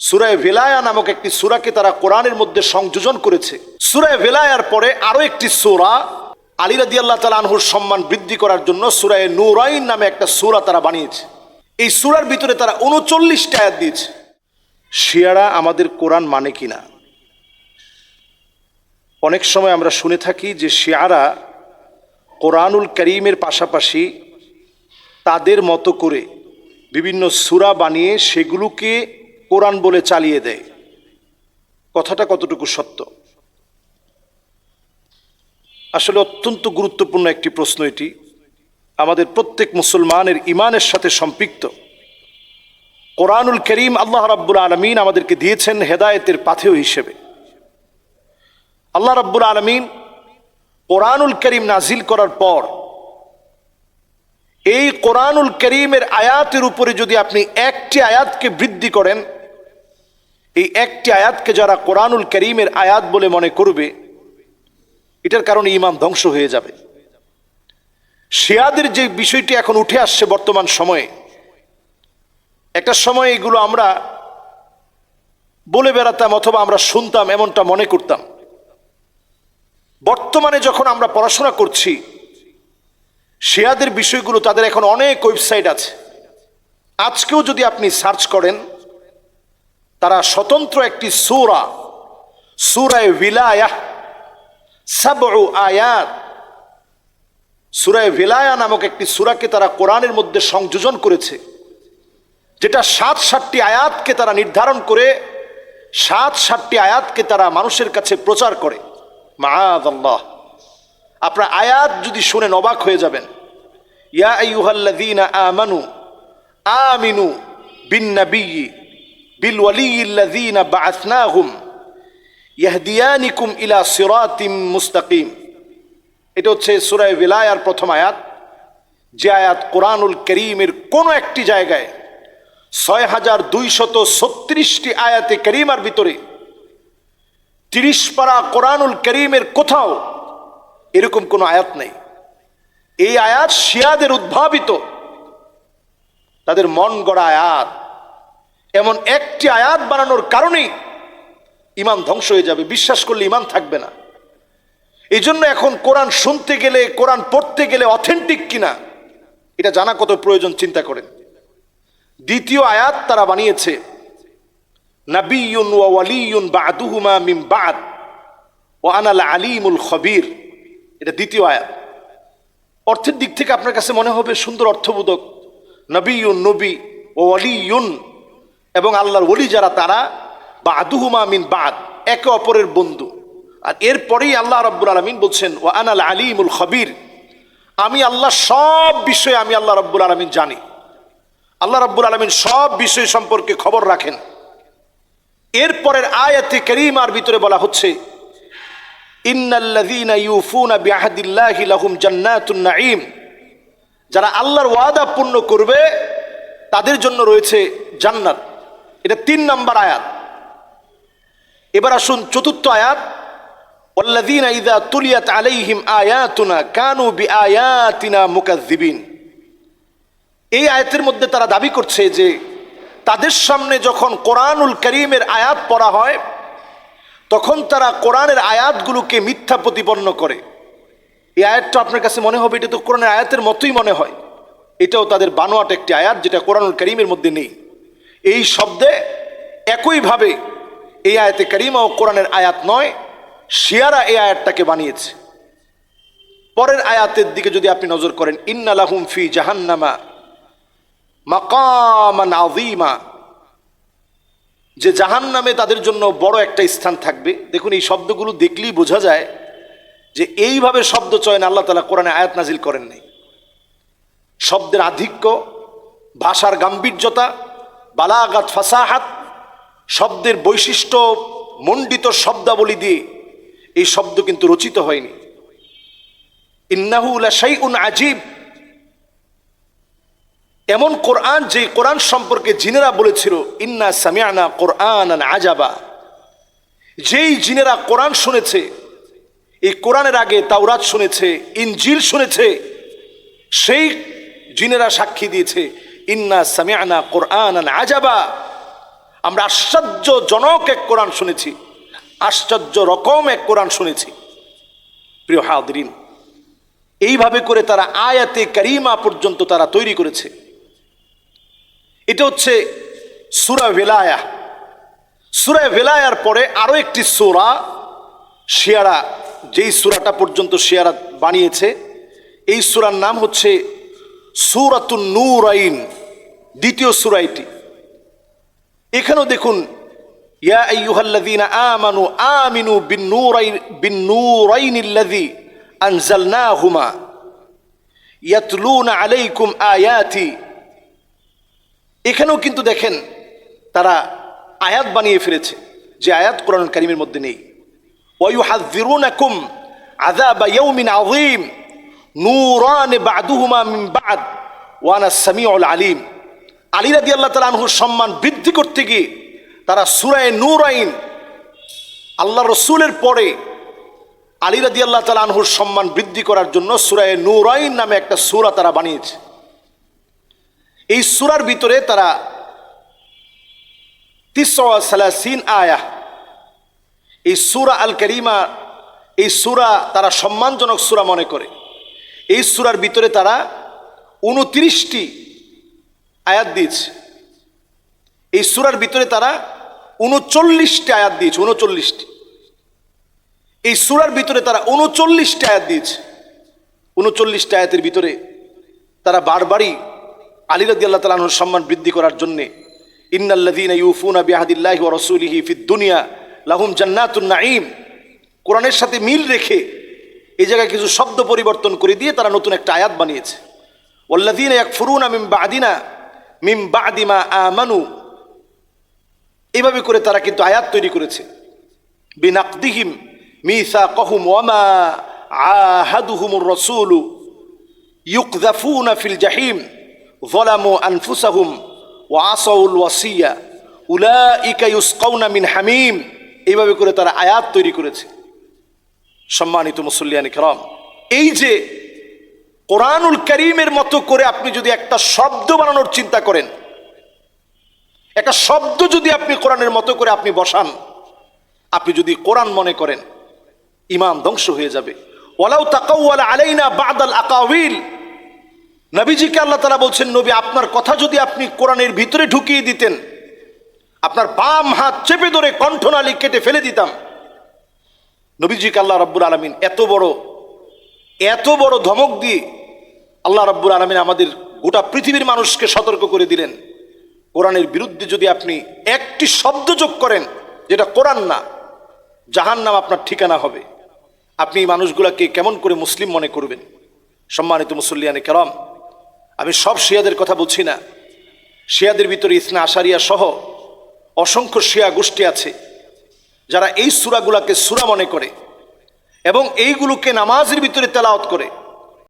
সুরায় ভেলায়া নামক একটি সুরাকে তারা কোরআনের মধ্যে সংযোজন করেছে। সুরায় ভেলায়ার পরে আরও একটি সুরা, আলী রাদি আল্লাহ তালা আনহুর সম্মান বৃদ্ধি করার জন্য সুরায় নুরাইন নামে একটা সুরা তারা বানিয়েছে। এই সুরার ভিতরে তারা উনচল্লিশটা আয়াত দিয়েছে। শিয়ারা, আমাদের কোরআন মানে কিনা অনেক সময় আমরা শুনে থাকি যে শিয়ারা কোরআনুল করিমের পাশাপাশি তাদের মতো করে বিভিন্ন সুরা বানিয়ে সেগুলোকে কোরআন বলে চালিয়ে দেয়। কথাটা কতটুকু সত্য? আসলে অত্যন্ত গুরুত্বপূর্ণ একটি প্রশ্ন এটি। আমাদের প্রত্যেক মুসলমানের ইমানের সাথে সম্পৃক্ত। কোরআনুল করিম আল্লাহ রাব্বুল আলমিন আমাদেরকে দিয়েছেন হেদায়েতের পাথেয় হিসেবে। আল্লাহ রাব্বুল আলমিন কোরআনুল করিম নাজিল করার পর এই কোরআনুল করিমের আয়াতের উপরে যদি আপনি একটি আয়াতকে বৃদ্ধি করেন এই একটি আয়াতকে যারা কোরআনুল করিমের আয়াত বলে মনে করবে, এটার কারণে ইমান ধ্বংস হয়ে যাবে। শিয়াদের যে বিষয়টি এখন উঠে আসছে বর্তমান সময়ে, একটা সময় এগুলো আমরা বলে বেড়াতাম অথবা আমরা শুনতাম, এমনটা মনে করতাম। বর্তমানে যখন আমরা পড়াশোনা করছি, শিয়াদের বিষয়গুলো তাদের এখন অনেক ওয়েবসাইট আছে। আজকেও যদি আপনি সার্চ করেন তারা স্বতন্ত্র একটি সুরা, সুরায় ভিলায়া সাবউ আয়াত। সুরায় ভিলায়া নামক একটি সুরাকে তারা কোরআনের মধ্যে সংযোজন করেছে, যেটা সাত সাতটি আয়াতকে তারা নির্ধারণ করে সাত সাতটি আয়াতকে তারা মানুষের কাছে প্রচার করে। আল্লাহ আপনার আয়াত যদি শুনে অবাক হয়ে যাবেন, ইয়া আইয়ুহাল্লাযীনা আমানু, আমিনু বিন বিল ওয়ালিয়্যিল্লাযীনা বাআসনাহুম ইয়াহদিয়ানিকুম ইলা সিরাতিম মুস্তাকিম। এটা হচ্ছে সূরা বিলায়ার প্রথম আয়াত। যে আয়াত কোরআনুল করিমের কোনো একটি জায়গায় ছয় হাজার দুইশত ছত্রিশটি আয়াতে করিমার ভিতরে তিরিশ পারা কোরআনুল করিমের কোথাও এরকম কোনো আয়াত নেই। এই আয়াত শিয়াদের উদ্ভাবিত, তাদের মন গড়া আয়াত। এমন একটি আয়াত বানানোর কারণেই ইমান ধ্বংস হয়ে যাবে। বিশ্বাস করলে ইমান থাকবে না। এই জন্য এখন কোরআন শুনতে গেলে, কোরআন পড়তে গেলে অথেন্টিক কিনা, এটা জানা কত প্রয়োজন, চিন্তা করেন। দ্বিতীয় আয়াত তারা বানিয়েছে ও আলিমুল খবির। এটা দ্বিতীয় আয়াত। অর্থের দিক থেকে আপনার কাছে মনে হবে সুন্দর অর্থবোধক নবীন নবী ও অলিউন এবং আল্লাহর ওলি যারা তারা বা আদুহুমা মিন বাদ, একে অপরের বন্ধু। আর এরপরেই আল্লাহ রব্বুল আলমিন বলছেন ও আনাল আলিমুল খবির। আমি আল্লাহ সব বিষয়ে আমি আল্লাহ রব্বুল আলমিন জানি। আল্লাহ রব্বুল আলমিন সব বিষয় সম্পর্কে খবর রাখেন। এরপরের আয়াতে করিমার ভিতরে বলা হচ্ছে যারা আল্লাহর ওয়াদা পূর্ণ করবে, তাদের জন্য রয়েছে জান্নাত। এটা তিন নম্বর আয়াত এবার আসুন চতুর্থ আয়াত والذين إذا تليت عليهم آياتنا كانوا بآياتنا مكذبين এই আয়াতের মধ্যে তারা দাবি করছে যে তাদের সামনে যখন কোরআনুল করিমের আয়াত পড়া হয় তখন তারা কোরআনের আয়াতগুলোকে মিথ্যা প্রতিপন্ন করে এই আয়াতটা আপনার কাছে মনে হবে এটা তো কোরআনের আয়াতের মতোই মনে হয় এটাও তাদের বানোয়াট একটি আয়াত যেটা কোরআনুল করিমের মধ্যে নেই এই শব্দে একইভাবে এই আয়াতে করিমা ও কোরআনের আয়াত নয়, শিয়ারা এই আয়াতটাকে বানিয়েছে। পরের আয়াতের দিকে যদি আপনি নজর করেন ইন্নালাহুম ফি জাহান্নামা মাকামান আযীমা। যে জাহান নামে তাদের জন্য বড় একটা স্থান থাকবে। দেখুন, এই শব্দগুলো দেখলেই বোঝা যায় যে এইভাবে শব্দ চয়ন আল্লাহ তালা কোরআনে আয়াত নাজিল করেন নাই শব্দের আধিক্য, ভাষার গাম্ভীর্যতা বালাগাত ফাসাহাত, শব্দের বৈশিষ্ট্য মণ্ডিত শব্দাবলী দিয়ে এই শব্দ কিন্তু রচিত হয়নি। ইন্নাহুলা শাইউন আজীব এমন কোরআন যে কোরআন সম্পর্কে জিনেরা বলেছিল, ইন্না সামিয়ানা কোরআন আজাবা যেই জিনেরা কোরআন শুনেছে, এই কোরআনের আগে তাওরাত শুনেছে, ইনজিল শুনেছে, সেই জিনেরা সাক্ষী দিয়েছে ইন্না সামিয়ানা কোরআন আজাবা। আমরা আশ্চর্যজনক এক কোরআন শুনেছি, আশ্চর্য রকম এক কোরআন শুনেছি। প্রিয় হাদিন এইভাবে করে তারা আয়াতে করিমা পর্যন্ত তারা তৈরি করেছে। এটা হচ্ছে সুরা ভেলায়া। সুরা ভেলায়ার পরে আরও একটি সুরা, শিয়ারা, যেই সুরাটা পর্যন্ত শিয়ারা বানিয়েছে, এই সুরার নাম হচ্ছে সুরাতুন নূরাইন। দ্বিতীয় সুরা এটি এখানেও দেখুন, ইয়া আইয়ুহাল্লাযীনা আমানু আমিনু বিন-নূরাইন বিন-নূরাইনিল্লাযী আনজালনাহুমা ইয়াতলুনা আলাইকুম আয়াতি। এখানেও কিন্তু দেখেন, তারা আয়াত বানিয়ে ফেলেছে, যে আয়াত কোরআন কারিমের মধ্যে নেই। ওয়ুহাযিরুনাকুম আযাবা ইয়াউমিন আযীম, নূরান বা'দুহুমা মিন বা'দ ওয়া আনা সামিউল আলিম। আলী আল্লাহ তাআলা আনহুর সম্মান বৃদ্ধি করতে গিয়ে তারা সূরায়ে নূরাইন আল্লাহ রসুলের পরে আলী আল্লাহ তাআলা আনহুর সম্মান বৃদ্ধি করার জন্য সূরায়ে নূরাইন নামে একটা সুরা তারা বানিয়েছে। এই সুরার ভিতরে তারা তিসালাসিন আয়া এই সুরা আল করিমা, এই সুরা তারা সম্মানজনক সুরা মনে করে। এই সুরার ভিতরে তারা উনত্রিশটি আয়াত দিয়েছে। এই সুরার ভিতরে তারা উনচল্লিশটি আয়াত দিয়েছে, উনচল্লিশটি। এই সুরার ভিতরে তারা উনচল্লিশটি আয়াত দিয়েছে। উনচল্লিশটি আয়াতের ভিতরে তারা বারবারই আলী রাদি আল্লাহ তালাহুর সম্মান বৃদ্ধি করার জন্যে ইন্নাল্লাযীনা ইউফুনা বিআহদিল্লাহি ওয়া রাসূলিহি ফিদ দুনিয়া লাহুম জান্নাতুন নাঈম কোরআনের সাথে মিল রেখে এই জায়গায় কিছু শব্দ পরিবর্তন করে দিয়ে তারা নতুন একটা আয়াত বানিয়েছে। ওয়াল্লাযীনা ইয়াকফুরুনা মিন বা'দিনা মিম বাদিমা আমানু। এভাবে করে তারা কিন্তু আয়াত তৈরি করেছে। বিনাকদিহিম মিসা কহুম ওয়ামা আহাদুহুমুর রসুল ইউকজাফুনা ফিল জাহিম জলামু আনফুসাহুম ওয়াসাউল ওয়াসিয়া। উলা ইকা ইউসকাউনা মিন হামিম। এইভাবে করে তারা আয়াত তৈরি করেছে। সম্মানিত মুসল্লিয়ানি কেরাম, এই যে কোরআনুল করিমের মতো করে আপনি যদি একটা শব্দ বানানোর চিন্তা করেন, একটা শব্দ যদি আপনি কোরআনের মতো করে আপনি বসান, আপনি যদি কোরআন মনে করেন, ইমাম ধ্বংস হয়ে যাবে। ওয়ালাউ তাকাওয়ালা আলাইনা বাদাল আকাউইল নবীজিকে আল্লাহ তালা বলছেন, নবী, আপনার কথা যদি আপনি কোরআনের ভিতরে ঢুকিয়ে দিতেন, আপনার বাম হাত চেপে ধরে কণ্ঠনালী কেটে ফেলে দিতাম। নবীজিকে আল্লাহ রব্বুল আলমিন এত বড় এত বড় ধমক দিয়ে আল্লাহ রব্বুল আলমিন আমাদের গোটা পৃথিবীর মানুষকে সতর্ক করে দিলেন। কোরআনের বিরুদ্ধে যদি আপনি একটি শব্দ যোগ করেন, যেটা কোরআন না জাহান নাম আপনার ঠিকানা হবে। আপনি এই মানুষগুলাকে কেমন করে মুসলিম মনে করবেন? সম্মানিত মুসল্লিয়ানে কেরম, আমি সব শিয়াদের কথা বলছি না। শিয়াদের ভিতরে ইসনা আশারিয়া সহ অসংখ্য শিয়া গোষ্ঠী আছে, যারা এই সুরাগুলাকে সুরা মনে করে এবং এইগুলোকে নামাজের ভিতরে তেলাওয়াত করে।